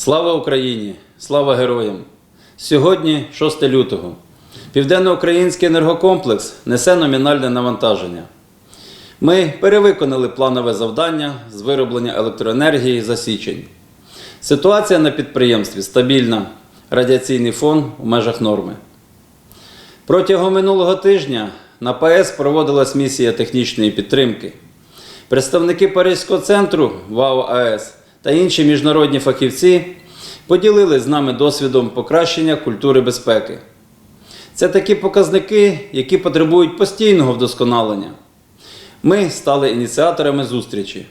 Слава Україні! Слава героям! Сьогодні 6 лютого. Південноукраїнський енергокомплекс несе номінальне навантаження. Ми перевиконали планове завдання з вироблення електроенергії за січень. Ситуація на підприємстві стабільна, радіаційний фон у межах норми. Протягом минулого тижня на ПАЕС проводилась місія технічної підтримки. Представники Паризького центру ВАО АЕС та інші міжнародні фахівці поділились з нами досвідом покращення культури безпеки. Це такі показники, які потребують постійного вдосконалення. Ми стали ініціаторами зустрічі.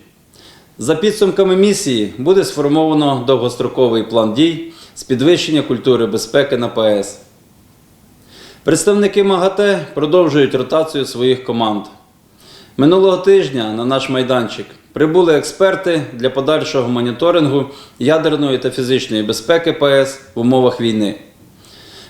За підсумками місії буде сформовано довгостроковий план дій з підвищення культури безпеки на ПАЕС. Представники МАГАТЕ продовжують ротацію своїх команд. Минулого тижня на наш майданчик прибули експерти для подальшого моніторингу ядерної та фізичної безпеки ПАЕС в умовах війни.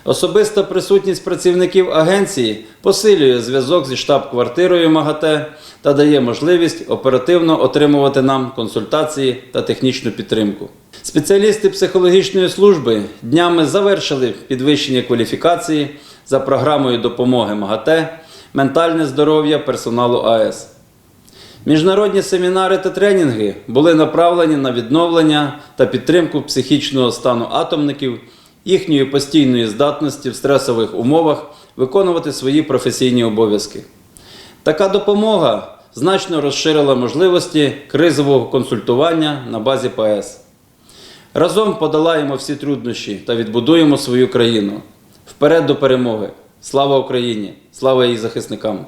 Особиста присутність працівників агенції посилює зв'язок зі штаб-квартирою МАГАТЕ та дає можливість оперативно отримувати нам консультації та технічну підтримку. Спеціалісти психологічної служби днями завершили підвищення кваліфікації за програмою допомоги МАГАТЕ Ментальне здоров'я персоналу АЕС. Міжнародні семінари та тренінги були направлені на відновлення та підтримку психічного стану атомників, їхньої постійної здатності в стресових умовах виконувати свої професійні обов'язки. Така допомога значно розширила можливості кризового консультування на базі ПАЕС. Разом подолаємо всі труднощі та відбудуємо свою країну. Вперед до перемоги! Слава Україні! Слава її захисникам!